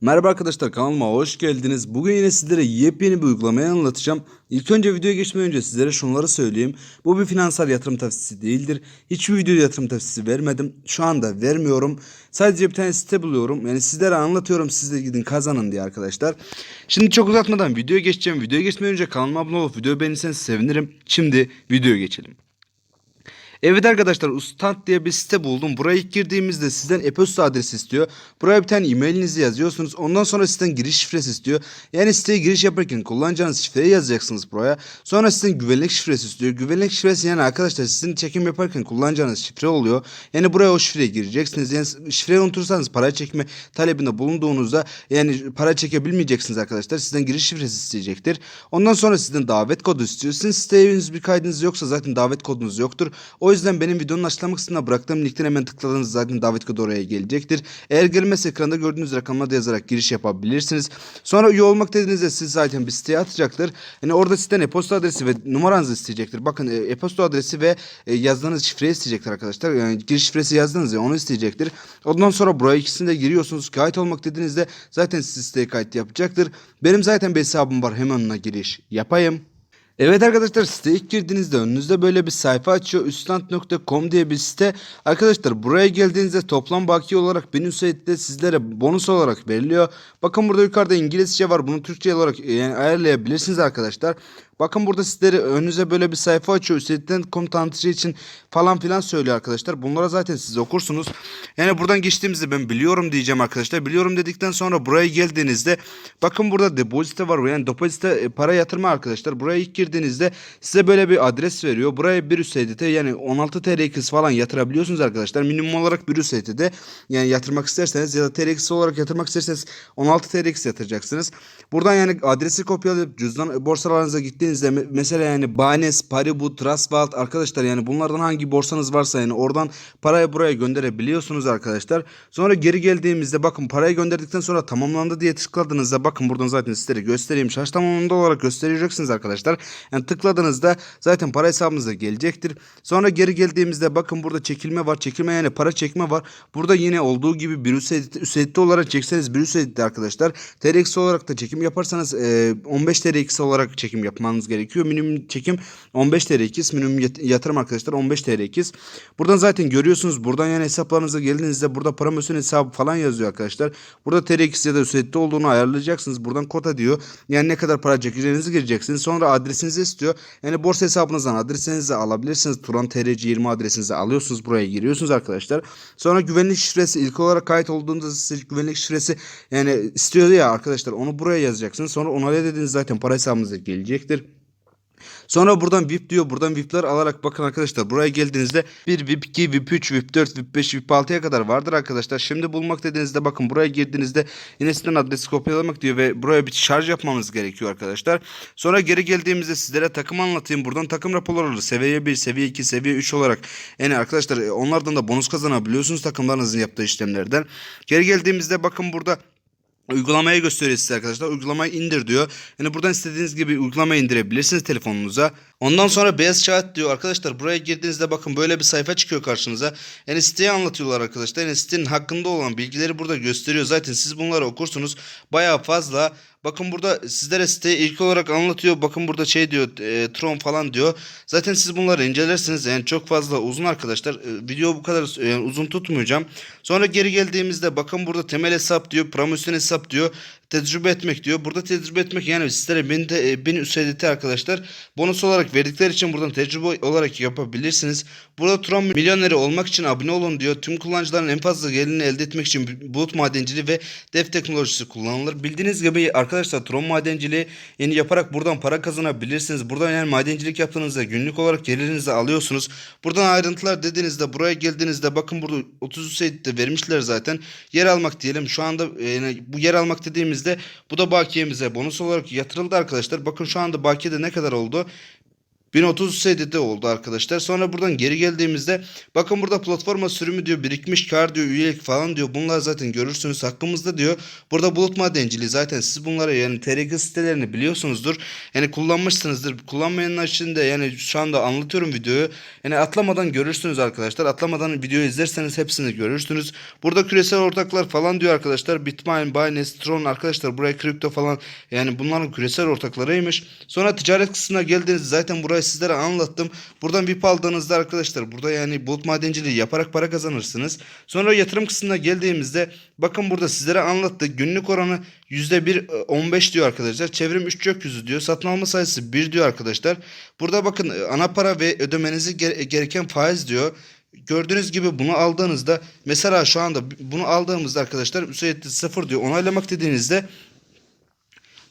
Merhaba arkadaşlar kanalıma hoş geldiniz. Bugün yine sizlere yepyeni bir uygulamayı anlatacağım. İlk önce videoya geçmeden önce sizlere şunları söyleyeyim. Bu bir finansal yatırım tavsiyesi değildir. Hiçbir videoda yatırım tavsiyesi vermedim. Şu anda vermiyorum. Sadece bir tane site buluyorum. Yani sizlere anlatıyorum. Siz de gidin kazanın diye arkadaşlar. Şimdi çok uzatmadan videoya geçeceğim. Videoya geçmeden önce kanalıma abone olup videoyu beğenirseniz sevinirim. Şimdi videoya geçelim. Evet arkadaşlar Ustant diye bir site buldum. Buraya ilk girdiğimizde sizden e-posta adresi istiyor. Buraya bir tane e-mailinizi yazıyorsunuz. Ondan sonra sizden giriş şifresi istiyor. Yani siteye giriş yaparken kullanacağınız şifreyi yazacaksınız buraya. Sonra sizden güvenlik şifresi istiyor. Güvenlik şifresi yani arkadaşlar sizin çekim yaparken kullanacağınız şifre oluyor. Yani buraya o şifreyi gireceksiniz. Yani şifreyi unutursanız para çekme talebinde bulunduğunuzda yani para çekebilmeyeceksiniz arkadaşlar. Sizden giriş şifresi isteyecektir. Ondan sonra sizden davet kodu istiyor. Sizin siteye bir kaydınız yoksa zaten davet kodunuz yoktur. O yüzden benim videonun açıklama kısmına bıraktığım linkten hemen tıkladığınız zaten davet kodu oraya gelecektir. Eğer gelmezse ekranda gördüğünüz rakamlara yazarak giriş yapabilirsiniz. Sonra üye olmak dediğinizde siz zaten bir siteye atacaktır. Yani orada sizden e-posta adresi ve numaranızı isteyecektir. Bakın e, e-posta adresi ve e, yazdığınız şifreyi isteyecektir arkadaşlar. Yani giriş şifresi yazdınız ya onu isteyecektir. Ondan sonra buraya ikisini de giriyorsunuz. Kayıt olmak dediğinizde zaten siz siteye kayıt yapacaktır. Benim zaten bir hesabım var. Hemen ona giriş yapayım. Evet arkadaşlar siteye ilk girdiğinizde önünüzde böyle bir sayfa açıyor. Üstant.com diye bir site. Arkadaşlar buraya geldiğinizde toplam baki olarak benim sitede sizlere bonus olarak veriliyor. Bakın burada yukarıda İngilizce var. Bunu Türkçe olarak yani ayarlayabilirsiniz arkadaşlar. Bakın burada sizlere önünüze böyle bir sayfa açıyor. Üstant.com tanıtıcı için falan filan söylüyor arkadaşlar. Bunlara zaten siz okursunuz. Yani buradan geçtiğimizde ben biliyorum diyeceğim arkadaşlar. Biliyorum dedikten sonra buraya geldiğinizde bakın burada depozite var. Yani depozite e, para yatırma arkadaşlar. Buraya ilk girdiğinizde size böyle bir adres veriyor. Buraya bir USDT yani 16 TRX falan yatırabiliyorsunuz arkadaşlar. Minimum olarak bir USDT yani yatırmak isterseniz ya da TRX olarak yatırmak isterseniz 16 TRX yatıracaksınız. Buradan yani adresi kopyalayıp cüzdan borsalarınıza gittiğinizde me- mesela yani Binance, Paribu, Trustwallet arkadaşlar yani bunlardan hangi borsanız varsa yani oradan parayı buraya gönderebiliyorsunuz arkadaşlar. Sonra geri geldiğimizde bakın parayı gönderdikten sonra tamamlandı diye tıkladığınızda bakın buradan zaten sizlere göstereyim. Şarj tamamlandı olarak göstereceksiniz arkadaşlar. Yani tıkladığınızda zaten para hesabınıza gelecektir. Sonra geri geldiğimizde bakın burada çekilme var. Çekilme yani para çekme var. Burada yine olduğu gibi bir ücretli olarak çekseniz bir ücretli arkadaşlar. TRX olarak da çekim yaparsanız e, 15 TRX olarak çekim yapmanız gerekiyor. Minimum çekim 15 TRX. Minimum yat- yatırım arkadaşlar 15 TRX. Buradan zaten görüyorsunuz. Buradan yani hesaplarınıza geldiğinizde burada promosyon hesabı falan yazıyor arkadaşlar. Burada TRX ya da ücretli olduğunu ayarlayacaksınız. Buradan kota diyor. Yani ne kadar para çekeceğinizi gireceksiniz. Sonra adresinizi istiyor. Yani borsa hesabınızdan adresinizi alabilirsiniz. Turan TRC20 adresinizi alıyorsunuz. Buraya giriyorsunuz arkadaşlar. Sonra güvenlik şifresi ilk olarak kayıt olduğunda size güvenlik şifresi yani istiyordu ya arkadaşlar. Onu buraya yazacaksınız. Sonra onayla dediğiniz zaten para hesabınıza gelecektir. Sonra buradan VIP diyor. Buradan VIP'ler alarak bakın arkadaşlar. Buraya geldiğinizde 1 VIP 2 VIP 3 VIP 4 VIP 5 VIP 6'ya kadar vardır arkadaşlar. Şimdi bulmak dediğinizde bakın buraya girdiğinizde yine sizden adresi kopyalamak diyor ve buraya bir şarj yapmamız gerekiyor arkadaşlar. Sonra geri geldiğimizde sizlere takım anlatayım. Buradan takım raporları seviye 1, seviye 2, seviye 3 olarak yani arkadaşlar e, onlardan da bonus kazanabiliyorsunuz takımlarınızın yaptığı işlemlerden. Geri geldiğimizde bakın burada Uygulamayı gösteriyor size arkadaşlar. Uygulamayı indir diyor. Yani buradan istediğiniz gibi uygulamayı indirebilirsiniz telefonunuza. Ondan sonra beyaz kağıt diyor. Arkadaşlar buraya girdiğinizde bakın böyle bir sayfa çıkıyor karşınıza. Yani siteyi anlatıyorlar arkadaşlar. Yani sitenin hakkında olan bilgileri burada gösteriyor. Zaten siz bunları okursunuz. Bayağı fazla. Bakın burada sizlere siteyi ilk olarak anlatıyor. Bakın burada şey diyor e, Tron falan diyor. Zaten siz bunları incelersiniz. Yani çok fazla uzun arkadaşlar. E, video bu kadar e, uzun tutmayacağım. Sonra geri geldiğimizde bakın burada temel hesap diyor. Promosyon hesap diyor. Tecrübe etmek diyor. Burada tecrübe etmek yani sizlere beni de e, beni ücreti arkadaşlar bonus olarak verdikleri için buradan tecrübe olarak yapabilirsiniz. Burada Tron milyoneri olmak için abone olun diyor. Tüm kullanıcıların en fazla gelirini elde etmek için bulut madenciliği ve dev teknolojisi kullanılır. Bildiğiniz gibi arkadaşlar Tron madenciliği yeni yaparak buradan para kazanabilirsiniz. Buradan yani madencilik yaptığınızda günlük olarak gelirinizi alıyorsunuz. Buradan ayrıntılar dediğinizde buraya geldiğinizde bakın burada 30 de vermişler zaten. Yer almak diyelim. Şu anda e, yani bu yer almak dediğimizde bu da bakiyemize bonus olarak yatırıldı arkadaşlar. Bakın şu anda bakiyede ne kadar oldu? 1030 USD'de oldu arkadaşlar. Sonra buradan geri geldiğimizde bakın burada platforma sürümü diyor birikmiş kar diyor üyelik falan diyor. Bunlar zaten görürsünüz hakkımızda diyor. Burada bulut madenciliği zaten siz bunları yani TRG sitelerini biliyorsunuzdur. Yani kullanmışsınızdır. Kullanmayanlar için de yani şu anda anlatıyorum videoyu. Yani atlamadan görürsünüz arkadaşlar. Atlamadan videoyu izlerseniz hepsini görürsünüz. Burada küresel ortaklar falan diyor arkadaşlar. Bitcoin, Binance, Tron arkadaşlar buraya kripto falan yani bunların küresel ortaklarıymış. Sonra ticaret kısmına geldiğinizde zaten burayı sizlere anlattım. Buradan VIP aldığınızda arkadaşlar burada yani bulut madenciliği yaparak para kazanırsınız. Sonra yatırım kısmına geldiğimizde bakın burada sizlere anlattı. Günlük oranı %1 e, 15 diyor arkadaşlar. Çevrim 3 gökyüzü diyor. Satın alma sayısı 1 diyor arkadaşlar. Burada bakın e, ana para ve ödemenizi gere- gereken faiz diyor. Gördüğünüz gibi bunu aldığınızda mesela şu anda bunu aldığımızda arkadaşlar müsaitli 0 diyor. Onaylamak dediğinizde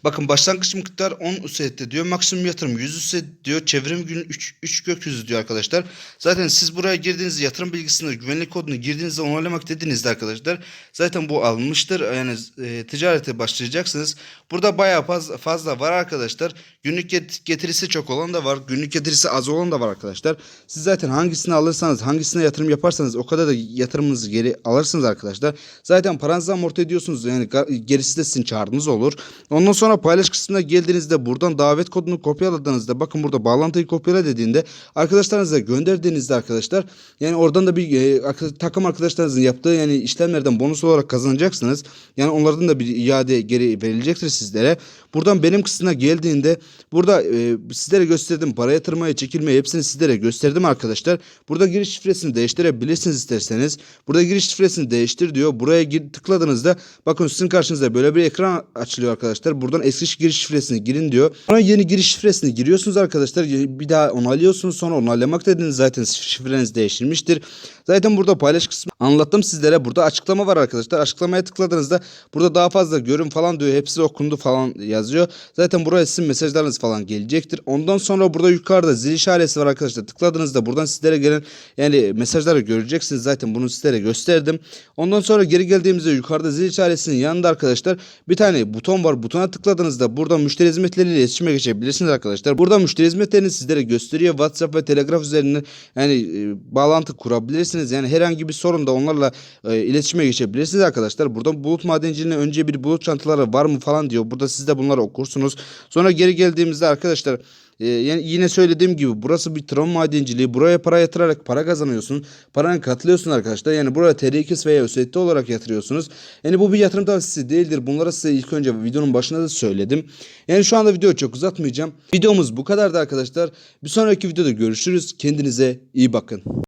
Bakın başlangıç miktar 10 USDT diyor. Maksimum yatırım 100 USDT diyor. Çevrim gün 3, 3 gökyüzü diyor arkadaşlar. Zaten siz buraya girdiğinizde yatırım bilgisini güvenlik kodunu girdiğinizde onaylamak dediğinizde arkadaşlar zaten bu alınmıştır. Yani e, ticarete başlayacaksınız. Burada bayağı fazla, fazla var arkadaşlar. Günlük get- getirisi çok olan da var. Günlük getirisi az olan da var arkadaşlar. Siz zaten hangisini alırsanız hangisine yatırım yaparsanız o kadar da yatırımınızı geri alırsınız arkadaşlar. Zaten paranızı amorti ediyorsunuz. Yani gerisi de sizin çağrınız olur. Ondan sonra paylaş kısmına geldiğinizde buradan davet kodunu kopyaladığınızda bakın burada bağlantıyı kopyala dediğinde arkadaşlarınıza gönderdiğinizde arkadaşlar yani oradan da bir e, takım arkadaşlarınızın yaptığı yani işlemlerden bonus olarak kazanacaksınız. Yani onlardan da bir iade geri verilecektir sizlere. Buradan benim kısmına geldiğinde burada e, sizlere gösterdim para yatırmaya çekilmeye hepsini sizlere gösterdim arkadaşlar. Burada giriş şifresini değiştirebilirsiniz isterseniz. Burada giriş şifresini değiştir diyor. Buraya tıkladığınızda bakın sizin karşınızda böyle bir ekran açılıyor arkadaşlar. Buradan eski giriş şifresini girin diyor. Sonra yeni giriş şifresini giriyorsunuz arkadaşlar. Bir daha onaylıyorsunuz. Sonra onaylamak dediğiniz zaten şifreniz değiştirmiştir. Zaten burada paylaş kısmı anlattım sizlere. Burada açıklama var arkadaşlar. Açıklamaya tıkladığınızda burada daha fazla görün falan diyor. Hepsi okundu falan yazıyor. Zaten buraya sizin mesajlarınız falan gelecektir. Ondan sonra burada yukarıda zil işareti var arkadaşlar. Tıkladığınızda buradan sizlere gelen yani mesajları göreceksiniz. Zaten bunu sizlere gösterdim. Ondan sonra geri geldiğimizde yukarıda zil işaretinin yanında arkadaşlar bir tane buton var. Butona tıkladığınızda burada müşteri hizmetleriyle iletişime geçebilirsiniz arkadaşlar. Burada müşteri hizmetlerini sizlere gösteriyor. WhatsApp ve Telegraf üzerinden yani e, bağlantı kurabilirsiniz. Yani herhangi bir sorunda onlarla e, iletişime geçebilirsiniz arkadaşlar. Burada bulut madenciliğine önce bir bulut çantaları var mı falan diyor. Burada siz de bunları okursunuz. Sonra geri geldiğimizde arkadaşlar e, yani yine söylediğim gibi burası bir tron madenciliği. Buraya para yatırarak para kazanıyorsun. Paranı katılıyorsun arkadaşlar. Yani buraya TR2 veya ÖST olarak yatırıyorsunuz. Yani bu bir yatırım tavsiyesi değildir. Bunları size ilk önce videonun başında da söyledim. Yani şu anda videoyu çok uzatmayacağım. Videomuz bu kadardı arkadaşlar. Bir sonraki videoda görüşürüz. Kendinize iyi bakın.